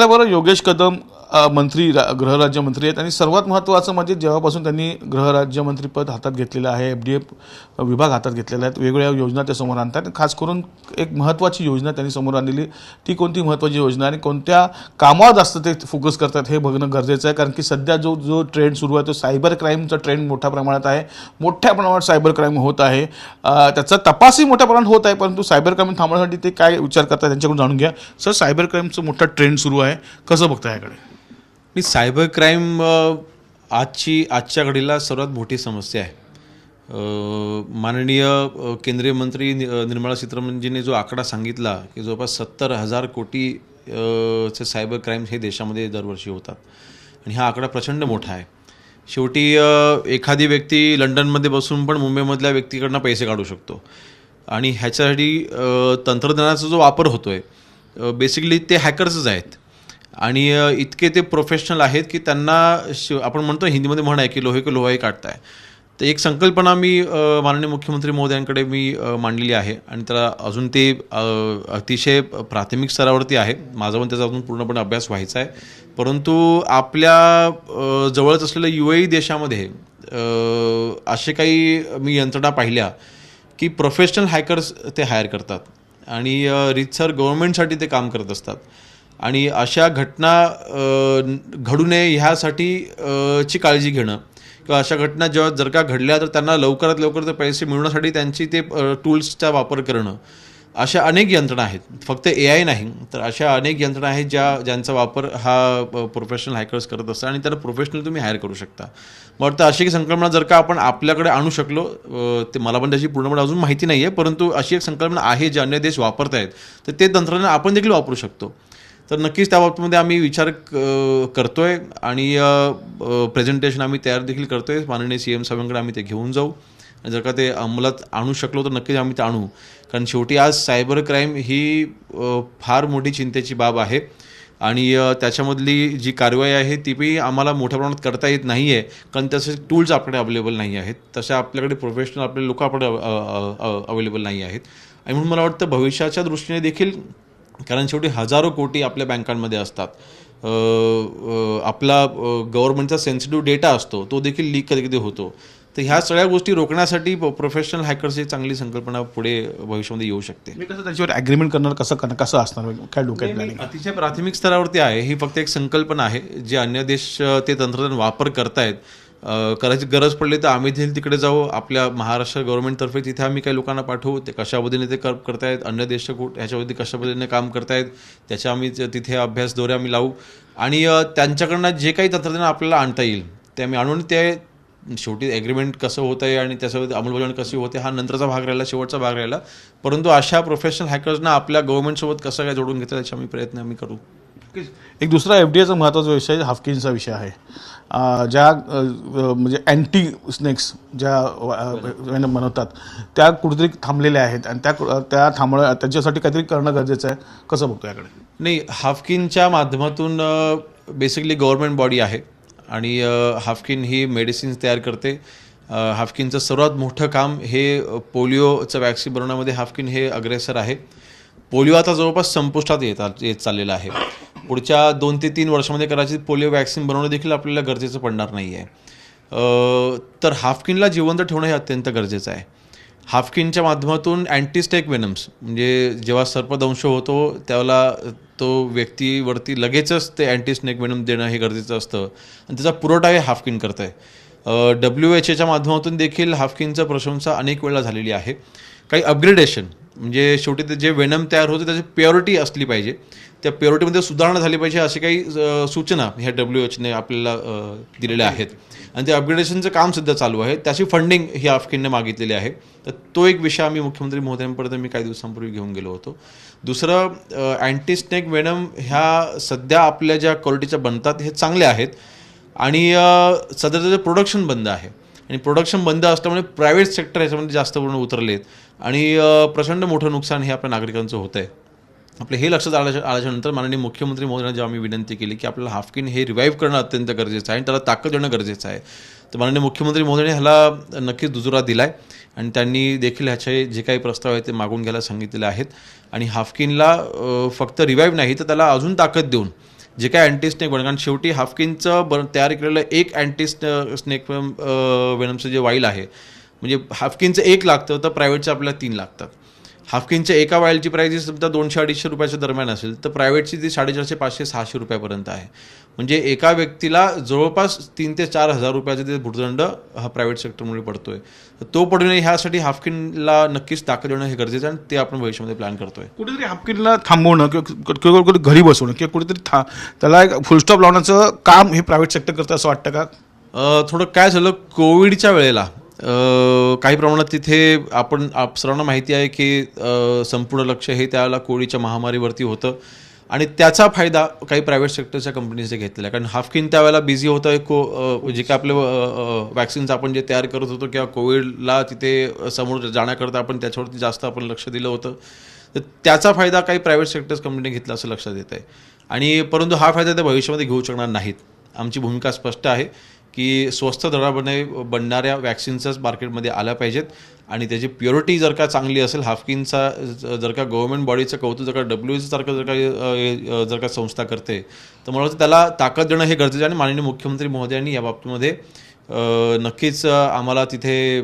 आपल्याबरोबर योगेश कदम मंत्री रा- गृहराज्यमंत्री आहेत. आणि सर्वात महत्त्वाचं म्हणजे जेव्हापासून त्यांनी गृहराज्यमंत्रीपद हातात घेतलेलं आहे एफ डी एफ विभाग हातात घेतलेला आहे वेगवेगळ्या योजना ते समोर आणतात. खास करून एक महत्त्वाची योजना त्यांनी समोर आणलेली ती कोणती महत्त्वाची योजना आणि कोणत्या कामावर जास्त ते फोकस करतात हे बघणं गरजेचं आहे. कारण की सध्या जो जो ट्रेंड सुरू आहे तो सायबर क्राईमचा ट्रेंड मोठ्या प्रमाणात आहे. मोठ्या प्रमाणात सायबर क्राईम होत आहे. त्याचा तपासही मोठ्या प्रमाणात होत आहे परंतु सायबर क्राईम थांबवण्यासाठी ते काय विचार करतात त्यांच्याकडून जाणून घ्या. सर सायबर क्राईमचं मोठा ट्रेंड सुरू आहे. कसं बघता याकडे? मी सायबर क्राईम आजची आजच्या घडीला सर्वात मोठी समस्या आहे. माननीय केंद्रीय मंत्री नि- निर्मला सीतारामनजीने जो आकडा सांगितला की जवळपास सत्तर हजार कोटी चे सायबर क्राईम हे देशामध्ये दरवर्षी होतात. आणि हा आकडा प्रचंड मोठा आहे. शेवटी एखादी व्यक्ती लंडनमध्ये बसून पण मुंबईमधल्या व्यक्तीकडनं पैसे काढू शकतो. आणि ह्याच्यासाठी तंत्रज्ञानाचा जो वापर होतो आहे बेसिकली ते हॅकर्सच आहेत. आणि इतके ते प्रोफेशनल आहेत की त्यांना शिव आपण म्हणतो हिंदीमध्ये म्हण आहे की लोहे को लोहाही काढताय तर एक संकल्पना मी माननीय मुख्यमंत्री महोदयांकडे मी मांडलेली आहे आणि त्याला अजून ते अतिशय प्राथमिक स्तरावरती आहे. माझा पण त्याचा अजून पूर्णपणे अभ्यास व्हायचा आहे. परंतु आपल्या जवळच असलेल्या यू ए देशामध्ये असे काही मी यंत्रणा पाहिल्या की प्रोफेशनल हॅकर्स ते हायर करतात. आणि रितसर गव्हर्मेंटसाठी ते काम करत असतात. आणि अशा घटना घडू नये ह्यासाठी ची काळजी घेणं. किंवा अशा घटना जेव्हा जर का घडल्या तर त्यांना लवकरात लवकर ते पैसे मिळवण्यासाठी त्यांची ते टूल्सचा वापर करणं. अशा अनेक यंत्रणा आहेत. फक्त ए आय नाही तर अशा अनेक यंत्रणा आहेत ज्या ज्यांचा वापर हा प्रोफेशनल हॅकर्स करत असतात आणि त्यांना प्रोफेशनल तुम्ही हायर करू शकता. मला वाटतं अशी एक संकल्पना जर का आपण आपल्याकडे आणू शकलो ते मला पण त्याची पूर्णपणे अजून माहिती नाही आहे परंतु अशी एक संकल्पना आहे जे अन्य देश वापरत आहेत तर ते तंत्रज्ञान आपण देखील वापरू शकतो. तर नक्कीच त्या बाबतीमध्ये आम्ही विचार करतो करतोय आणि प्रेझेंटेशन आम्ही तयार देखील करतोय. माननीय सी एम साहेबांकडे आम्ही ते घेऊन जाऊ. आणि जर का ते अंमलात आणू शकलो तर नक्कीच आम्ही ते आणू. कारण शेवटी आज सायबर क्राईम ही फार मोठी चिंतेची बाब आहे. आणि त्याच्यामधली जी कारवाई आहे ती बी आम्हाला मोठ्या प्रमाणात करता येत नाही आहे कारण तसे टूल्स आपल्याकडे अवेलेबल नाही आहेत. तसे आपल्याकडे प्रोफेशनल आपले लोक आपण अवेलेबल नाही आहेत. आणि म्हणून मला वाटतं भविष्याच्या दृष्टीने देखील कारण शेवटी हजारो कोटी आपल्या बँकांमध्ये असतात. आपला गव्हर्नमेंटचा सेन्सिटिव्ह डेटा असतो तो देखील लीक कधी कधी होतो. तर ह्या सगळ्या गोष्टी रोखण्यासाठी प्रोफेशनल हॅकर्सची चांगली संकल्पना पुढे भविष्यामध्ये येऊ शकते. मी कसं त्याच्यावर ॲग्रीमेंट करणार कसं करणार कसं असणार? काय डोक्यात? अतिशय प्राथमिक स्तरावरती आहे. ही फक्त एक संकल्पना आहे जे अन्य देश ते तंत्रज्ञान वापर करतायत. करायची गरज पडली तर आम्ही देखील तिकडे जाऊ. आपल्या महाराष्ट्र गव्हर्नमेंटतर्फे तिथे आम्ही काही लोकांना पाठवू. ते कशा पद्धतीने ते कर करतायत अन्य देश कुठ ह्याच्यावरती कशा पद्धतीने काम करतायत त्याच्या आम्ही तिथे अभ्यास दौरे आम्ही लावू. आणि त्यांच्याकडनं जे काही तंत्रज्ञान आपल्याला आणता येईल ते आम्ही आणून ते शेवटी ॲग्रीमेंट कसं होतं आहे आणि त्याच्यावरती अंमलबजावणी कशी होते हा नंतरचा भाग राहिला शेवटचा भाग राहिला. परंतु अशा प्रोफेशनल हॅकर्सना आपल्या गव्हर्नमेंटसोबत कसं काय जोडून घेता याचा आम्ही प्रयत्न आम्ही करू. एक दुसरा एफ डी एचा महत्त्वाचा विषय हाफकिनचा विषय आहे. ज्या म्हणजे अँटी स्नेक्स ज्या बनवतात त्या कुठेतरी थांबलेल्या आहेत आणि त्या त्या थांबव त्यांच्यासाठी काहीतरी करणं गरजेचं आहे. कसं बघतो याकडे? नाही हाफकिनच्या माध्यमातून बेसिकली गव्हर्नमेंट बॉडी आहे आणि हाफकिन ही मेडिसिन्स तयार करते. हाफकिनचं सर्वात मोठं काम हे पोलिओचं वॅक्सिन बनवण्यामध्ये हाफकिन हे अग्रेसर आहे. पोलिओ आता जवळपास संपुष्टात येत येत चाललेला आहे. पुढच्या दोन ते तीन वर्षामध्ये कदाचित पोलिओ वॅक्सिन बनवणं देखील आपल्याला गरजेचं पडणार नाही आहे तर हाफकिनला जिवंत ठेवणं हे अत्यंत गरजेचं आहे. हाफकिनच्या माध्यमातून अँटीस्टेक वेनम्स म्हणजे जेव्हा सर्पदंश होतो त्यावेळेला तो व्यक्तीवरती लगेचच ते अँटीस्नेक वेनम देणं हे गरजेचं असतं. आणि त्याचा पुरवठा हे हाफकिन करतं आहे डब्ल्यू एच एच्या माध्यमातून देखील हाफकिनचं प्रशंसा अनेक वेळा झालेली आहे. काही अपग्रेडेशन म्हणजे शेवटी ते जे वेनम तयार होतं त्याची प्युरिटी असली पाहिजे. त्या प्युरिटीमध्ये सुधारणा झाली पाहिजे अशी काही सूचना ह्या डब्ल्यू एचने आपल्याला दिलेल्या आहेत. आणि ते अपग्रेडेशनचं काम सध्या चालू आहे. त्याची फंडिंग ही आफ्किनने मागितलेली आहे. तर तो एक विषय आम्ही मुख्यमंत्री महोदयांपर्यंत मी काही दिवसांपूर्वी घेऊन गेलो होतो. दुसरं अँटीस्नेक वेनम ह्या सध्या आपल्या ज्या क्वालिटीच्या बनतात हे चांगले आहेत. आणि सध्या त्याचं प्रोडक्शन बंद आहे. आणि प्रोडक्शन बंद असल्यामुळे प्रायव्हेट सेक्टर ह्याच्यामध्ये जास्त पूर्ण आहेत आणि प्रचंड मोठं नुकसान हे आपल्या नागरिकांचं होतं आहे आपलं हे लक्षात आल्याच्या आल्याच्यानंतर माननीय मुख्यमंत्री मोदींना जेव्हा मी विनंती केली की आपल्याला हाफकिन हे रिवाईव्ह करणं अत्यंत गरजेचं आहे आणि त्याला ताकद देणं गरजेचं आहे. तर माननीय मुख्यमंत्री मोदींनी ह्याला नक्कीच दुजुरा दिला आहे आणि त्यांनी देखील ह्याचे जे काही प्रस्ताव आहेत ते मागून घ्यायला सांगितलेले आहेत. आणि हाफकिनला फक्त रिवाईव्ह नाही तर त्याला अजून ताकद देऊन जे काय अँटी स्नेक कारण शेवटी हाफकिनचं बन तयार केलेलं एक अँटी स्नेक वेनमचं जे वाईल आहे म्हणजे हाफकिनचं एक लागतं तर प्रायव्हेटचं आपल्याला तीन लागतात. हाफकिनच्या एका वाईलची प्राईस समजा दोनशे अडीचशे रुपयाच्या दरम्यान असेल तर प्रायव्हेटची ती साडेचारशे पाचशे सहाशे रुपयापर्यंत आहे. म्हणजे एका व्यक्तीला जवळपास तीन ते चार हजार रुपयाचा ते भूतदंड हा प्रायव्हेट सेक्टरमुळे पडतोय. तो पडू नये ह्यासाठी हाफकिनला नक्कीच ताकद देणं हे गरजेचं आहे आणि ते आपण भविष्यामध्ये प्लॅन करतोय. कुठेतरी हापकिनला थांबवणं किंवा किंवा कुठे घरी बसवणं किंवा कुठेतरी था त्याला एक फुलस्टॉप लावण्याचं काम हे प्रायव्हेट सेक्टर करतं असं वाटतं का? थोडं काय झालं कोविडच्या वेळेला काही प्रमाणात तिथे आपण आप सर्वांना माहिती आहे की संपूर्ण लक्ष हे त्यावेळेला कोविडच्या महामारीवरती होतं. आणि त्याचा फायदा काही प्रायव्हेट सेक्टरच्या कंपनीजने घेतलेला आहे. कारण हाफकिन त्यावेळेला बिझी होतं को जे काय आपले वॅक्सिन्स आपण जे तयार करत होतो किंवा कोविडला तिथे समोर जाण्याकरता आपण त्याच्यावरती जास्त आपण लक्ष दिलं होतं. तर त्याचा फायदा काही प्रायव्हेट सेक्टर्स कंपनीने घेतला असं लक्षात येत आहे आणि परंतु हा फायदा ते भविष्यामध्ये घेऊ शकणार नाहीत. आमची भूमिका स्पष्ट आहे. की स्वस्त दराने बनणाऱ्या वॅक्सिन्सच मार्केटमध्ये आल्या पाहिजेत. आणि त्याची प्युरिटी जर का चांगली असेल हाफकिनचा जर का गव्हर्नमेंट बॉडीचं कौतुक जर का डब्ल्यू सारखं जर का जर का संस्था करते तर मला वाटतं त्याला ताकद देणं हे गरजेचं आहे. आणि माननीय मुख्यमंत्री महोदयांनी या बाबतीमध्ये नक्कीच आम्हाला तिथे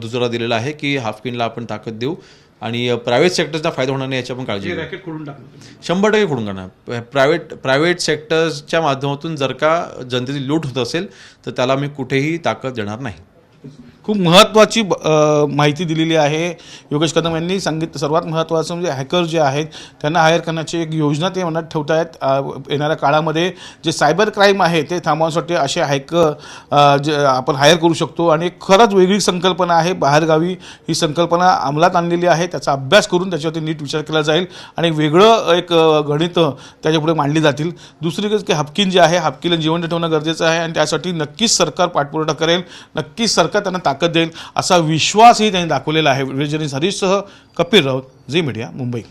दुजोरा दिलेला आहे की हाफकिनला आपण ताकद देऊ. आणि प्रायव्हेट सेक्टरचा फायदा होणार नाही याची आपण काळजी घेऊ रॅकेट खोडून टाकलं शंभर टक्के खोडून काढणार प्रायव्हेट प्रायव्हेट सेक्टर्सच्या माध्यमातून जर का जनतेची लूट होत असेल तर त्याला मी कुठेही ताकद देणार नाही. खूप महत्त्वाची माहिती दिलेली आहे. योगेश कदम यांनी सांगितलं सर्वात महत्त्वाचं म्हणजे हॅकर जे आहेत त्यांना हायर करण्याची एक योजना ते मनात ठेवत आहेत येणाऱ्या काळामध्ये जे सायबर क्राईम आहे ते थांबवण्यासाठी असे हॅकर जे आपण हायर करू शकतो. आणि एक खरंच वेगळी संकल्पना आहे. बाहेरगावी ही संकल्पना अंमलात आणलेली आहे. त्याचा अभ्यास करून त्याच्यावरती नीट विचार केला जाईल. आणि वेगळं एक गणित त्याच्यापुढे मांडली जातील. दुसरी गोष्ट की हापकीन जे आहे हापकीला जिवंत ठेवणं गरजेचं आहे. आणि त्यासाठी नक्कीच सरकार पाठपुरवठा करेल. नक्कीच सरकार त्यांना ताकद देईल असा विश्वासही त्यांनी दाखवलेला आहे. व्हिडिओ हरीशसह कपिल राऊत झी मीडिया मुंबई.